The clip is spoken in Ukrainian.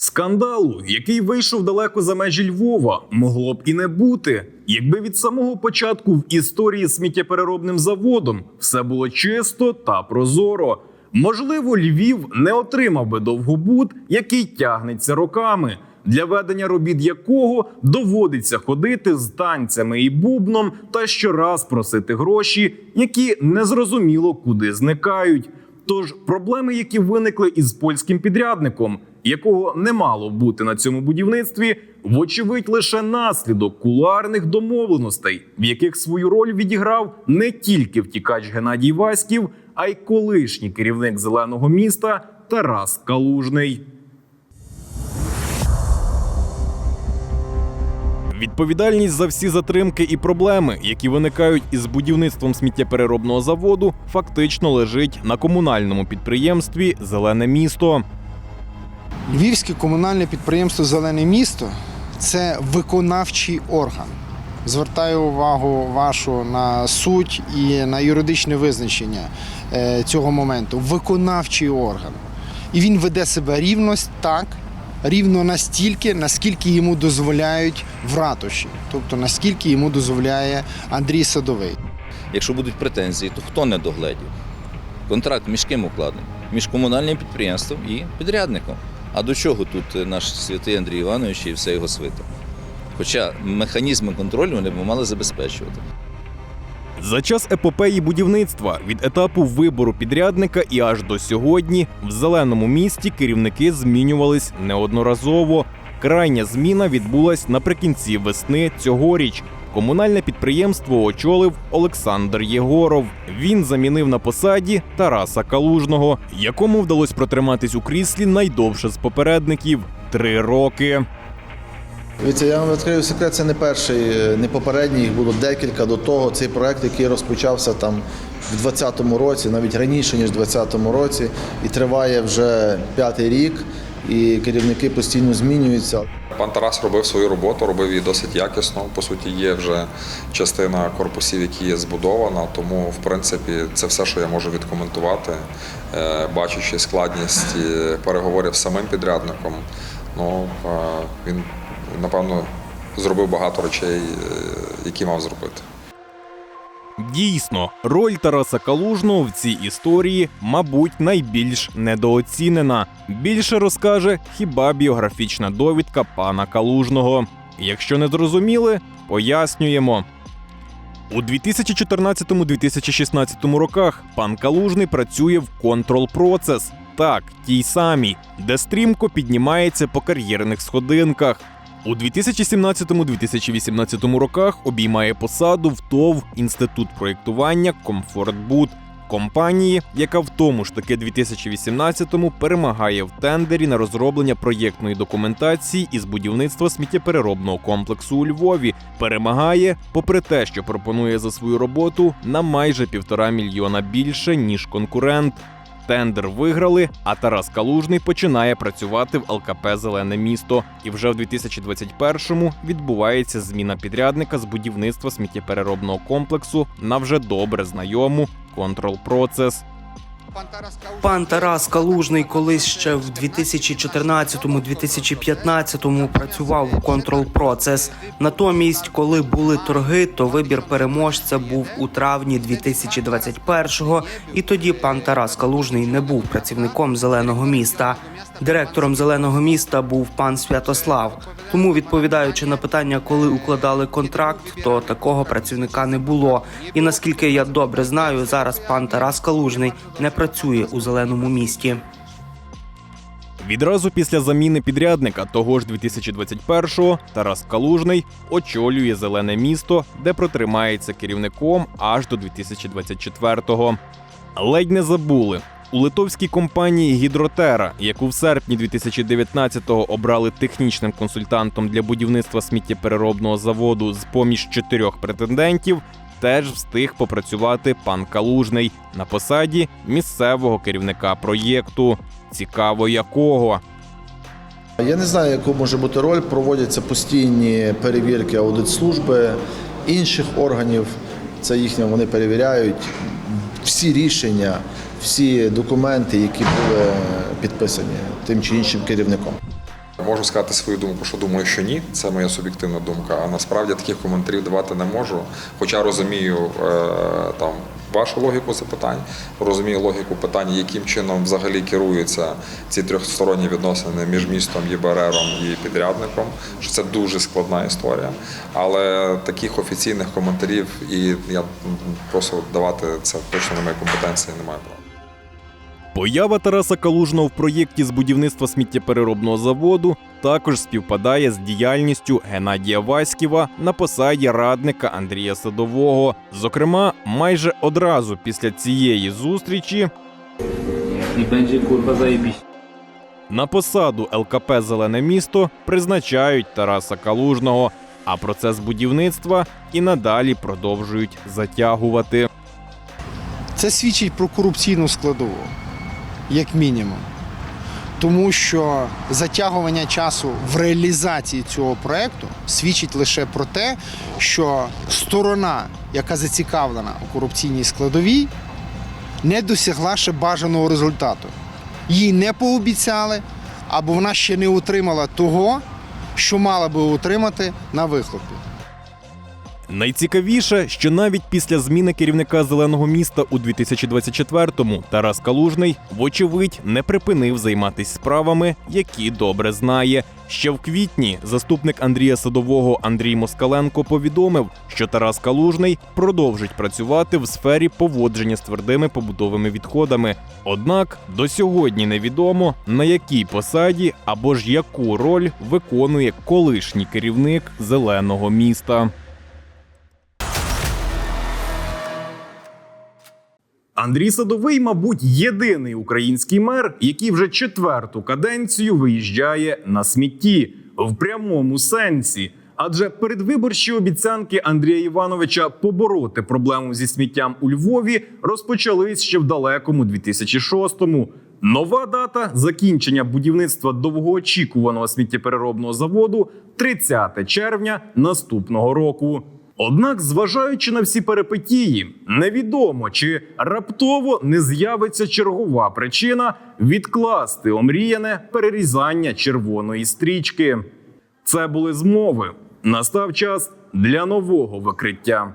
Скандалу, який вийшов далеко за межі Львова, могло б і не бути, якби від самого початку в історії з сміттєпереробним заводом все було чисто та прозоро. Можливо, Львів не отримав би довгобуд, який тягнеться роками, для ведення робіт якого доводиться ходити з танцями і бубном та щораз просити гроші, які незрозуміло куди зникають. Тож проблеми, які виникли із польським підрядником, якого не мало бути на цьому будівництві, вочевидь лише наслідок кулуарних домовленостей, в яких свою роль відіграв не тільки втікач Геннадій Васьків, а й колишній керівник зеленого міста Тарас Калужний. Відповідальність за всі затримки і проблеми, які виникають із будівництвом сміттєпереробного заводу, фактично лежить на комунальному підприємстві Зелене місто. Львівське комунальне підприємство Зелене місто це виконавчий орган. Звертаю увагу вашу на суть і на юридичне визначення е, цього моменту. Виконавчий орган. І він веде себе рівно так, рівно настільки, наскільки йому дозволяють в ратуші, тобто наскільки йому дозволяє Андрій Садовий. Якщо будуть претензії, то хто не догледів? Контракт між ким укладений? Між комунальним підприємством і підрядником. А до чого тут е, наш святий Андрій Іванович і вся його свита? Хоча механізми контролю вони б мали забезпечувати. За час епопеї будівництва від етапу вибору підрядника і аж до сьогодні в зеленому місті керівники змінювались неодноразово. Крайня зміна відбулась наприкінці весни цьогоріч. Комунальне підприємство очолив Олександр Єгоров. Він замінив на посаді Тараса Калужного, якому вдалося протриматись у кріслі найдовше з попередників три роки. Дивіться, я вам відкрию секрет, це не перший, е, не попередній, їх було декілька до того. Цей проект, який розпочався там в 2020 році, навіть раніше, ніж в 2020 році, і триває вже п'ятий рік, і керівники постійно змінюються. Пан Тарас робив свою роботу, робив її досить якісно. По суті, є вже частина корпусів, які є збудована. Тому, в принципі, це все, що я можу відкоментувати, Е, бачачи складність е, переговорів з самим підрядником. Ну він напевно зробив багато речей, е, які мав зробити. Дійсно, роль Тараса Калужного в цій історії, мабуть, найбільш недооцінена. Більше розкаже хіба біографічна довідка пана Калужного. Якщо не зрозуміли, пояснюємо. У 2014-2016 роках пан Калужний працює в Control Process, так, тій самій, де стрімко піднімається по кар'єрних сходинках. У 2017-2018 роках обіймає посаду в ТОВ Інститут проєктування Комфортбуд компанії, яка в тому ж таки 2018-му перемагає в тендері на розроблення проєктної документації із будівництва сміттєпереробного комплексу у Львові. Перемагає, попри те, що пропонує за свою роботу на майже півтора мільйона більше ніж конкурент. Тендер виграли, а Тарас Калужний починає працювати в ЛКП Зелене місто. І вже в 2021-му відбувається зміна підрядника з будівництва сміттєпереробного комплексу на вже добре знайому Process. Пан Тарас Калужний колись ще в 2014-2015 працював у контрол процес. Натомість, коли були торги, то вибір переможця був у травні 2021-го, і тоді пан Тарас Калужний не був працівником зеленого міста. Директором зеленого міста був пан Святослав. Тому, відповідаючи на питання, коли укладали контракт, то такого працівника не було. І наскільки я добре знаю, зараз пан Тарас Калужний не працює у зеленому місті. Відразу після заміни підрядника того ж 2021-го Тарас Калужний очолює зелене місто, де протримається керівником аж до 2024-го. Ледь не забули. У литовській компанії Гідротера, яку в серпні 2019-го обрали технічним консультантом для будівництва сміттєпереробного заводу з поміж чотирьох претендентів, теж встиг попрацювати пан Калужний на посаді місцевого керівника проєкту. Цікаво якого. Я не знаю, яку може бути роль. Проводяться постійні перевірки аудитслужби інших органів. Це їхнє, вони перевіряють всі рішення, всі документи, які були підписані тим чи іншим керівником. Можу сказати свою думку, що думаю, що ні. Це моя суб'єктивна думка. А насправді таких коментарів давати не можу. Хоча розумію е, там вашу логіку запитань, розумію логіку питання, яким чином взагалі керуються ці трьохсторонні відносини між містом, ЄБРРом і підрядником. Що це дуже складна історія. Але таких офіційних коментарів і я просто давати це точно не моя компетенція, не маю права. Поява Тараса Калужного в проєкті з будівництва сміттєпереробного заводу також співпадає з діяльністю Геннадія Васьківа на посаді радника Андрія Садового. Зокрема, майже одразу після цієї зустрічі kurwa zajebiście. на посаду ЛКП Зелене місто призначають Тараса Калужного, а процес будівництва і надалі продовжують затягувати. Це свідчить про корупційну складову, як мінімум. Тому що затягування часу в реалізації цього проекту свідчить лише про те, що сторона, яка зацікавлена у корупційній складовій, не досягла ще бажаного результату. Їй не пообіцяли, або вона ще не отримала того, що мала би отримати на вихлопі. Найцікавіше, що навіть після зміни керівника зеленого міста у 2024-му Тарас Калужний, вочевидь, не припинив займатися справами, які добре знає. Ще в квітні заступник Андрія Садового Андрій Москаленко повідомив, що Тарас Калужний продовжить працювати в сфері поводження з твердими побутовими відходами. Однак до сьогодні невідомо на якій посаді або ж яку роль виконує колишній керівник зеленого міста. Андрій Садовий, мабуть, єдиний український мер, який вже четверту каденцію виїжджає на смітті в прямому сенсі. Адже передвиборчі обіцянки Андрія Івановича побороти проблему зі сміттям у Львові розпочались ще в далекому 2006-му. Нова дата закінчення будівництва довгоочікуваного сміттєпереробного заводу 30 червня наступного року. Однак, зважаючи на всі перипетії, невідомо чи раптово не з'явиться чергова причина відкласти омріяне перерізання червоної стрічки. Це були змови. Настав час для нового викриття.